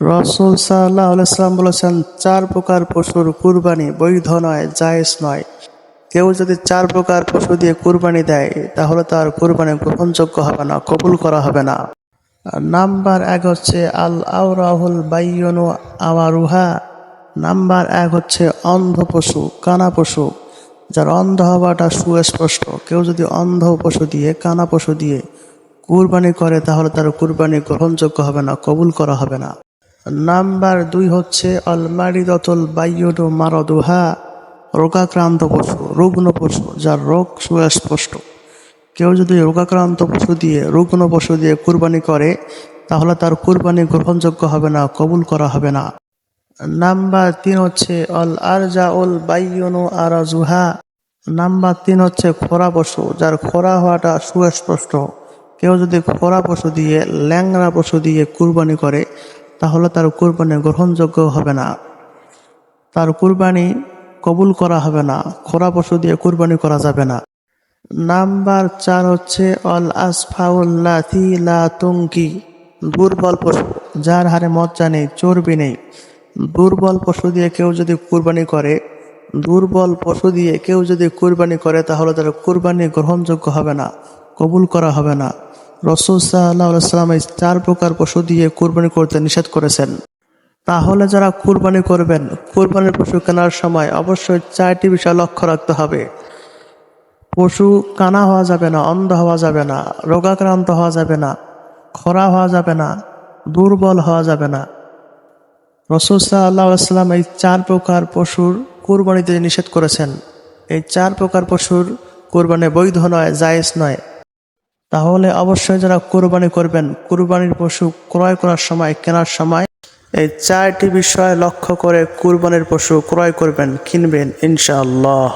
রসুল সাল্লাহ আলাইসাল্লাম বলেছেন, চার প্রকার পশুর কুরবানি বৈধ নয়, জায়েজ নয়। কেউ যদি চার প্রকার পশু দিয়ে কুরবানি দেয়, তাহলে তার কুরবানি গ্রহণযোগ্য হবে না, কবুল করা হবে না। নাম্বার এক হচ্ছে আল আউরাহুল বাইয়নু আওয়ারুহা। নাম্বার এক হচ্ছে, অন্ধ পশু, কানা পশু, যার অন্ধ হওয়াটা সুস্পষ্ট। কেউ যদি অন্ধ পশু দিয়ে, কানা পশু দিয়ে কুরবানি করে, তাহলে তার কুরবানি গ্রহণযোগ্য হবে না, কবুল করা হবে না। নাম্বার দুই হচ্ছে অলমারিদতুল বাইয়নু মারদুহা, রোগাক্রান্ত পশু, রুগ্ন পশু, যার রোগ সুস্পষ্ট। কেউ যদি রোগাক্রান্ত পশু দিয়ে, রুগ্ন পশু দিয়ে কুরবানি করে, তাহলে তার কুরবানি গ্রহণযোগ্য হবে না, কবুল করা হবে না। নাম্বার তিন হচ্ছে অল আরজা উল বাইয়নু আরাজুহা। নাম্বার তিন হচ্ছে খোরা পশু, যার খোরা হওয়াটা সুস্পষ্ট। কেউ যদি খোরা পশু দিয়ে ল্যাংরা পশু দিয়ে কুরবানি করে তাহলে তার কুরবানি গ্রহণযোগ্য হবে না। তার কুরবানি কবুল করা হবে না, খোরা পশু দিয়ে কুরবানি করা যাবে না। নাম্বার চার হচ্ছে অল আসফাউল্লাথি লা তুঙ্কি দুর্বল পশু, যার হারে মজ্জা নেই, চর্বি নেই। দুর্বল পশু দিয়ে কেউ যদি কুরবানি করে, দুর্বল পশু দিয়ে কেউ যদি কুরবানি করে, তাহলে তার কুরবানি গ্রহণযোগ্য হবে না, কবুল করা হবে না। রসুল সাল্লাহ সাল্লাম এই চার প্রকার পশু দিয়ে কুরবানি করতে নিষেধ করেছেন। তাহলে যারা কুরবানি করবেন, কুরবানির পশু কেনার সময় অবশ্যই চারটি বিষয় লক্ষ্য রাখতে হবে। পশু কানা হওয়া যাবে না, অন্ধ হওয়া যাবে না, রোগাক্রান্ত হওয়া যাবে না, খরা হওয়া যাবে না, দুর্বল হওয়া যাবে না। রসুল সাল্লাহ আসলাম এই চার প্রকার পশুর কুরবানিতে নিষেধ করেছেন। এই চার প্রকার পশুর কুরবানি বৈধ নয়, জায়েজ নয়। তাহলে অবশ্যই যারা কুরবানি করবেন, কুরবানির পশু ক্রয় করার সময়, কেনার সময় এই চারটি বিষয় লক্ষ্য করে কুরবানির পশু ক্রয় করবেন, কিনবেন, ইনশাআল্লাহ।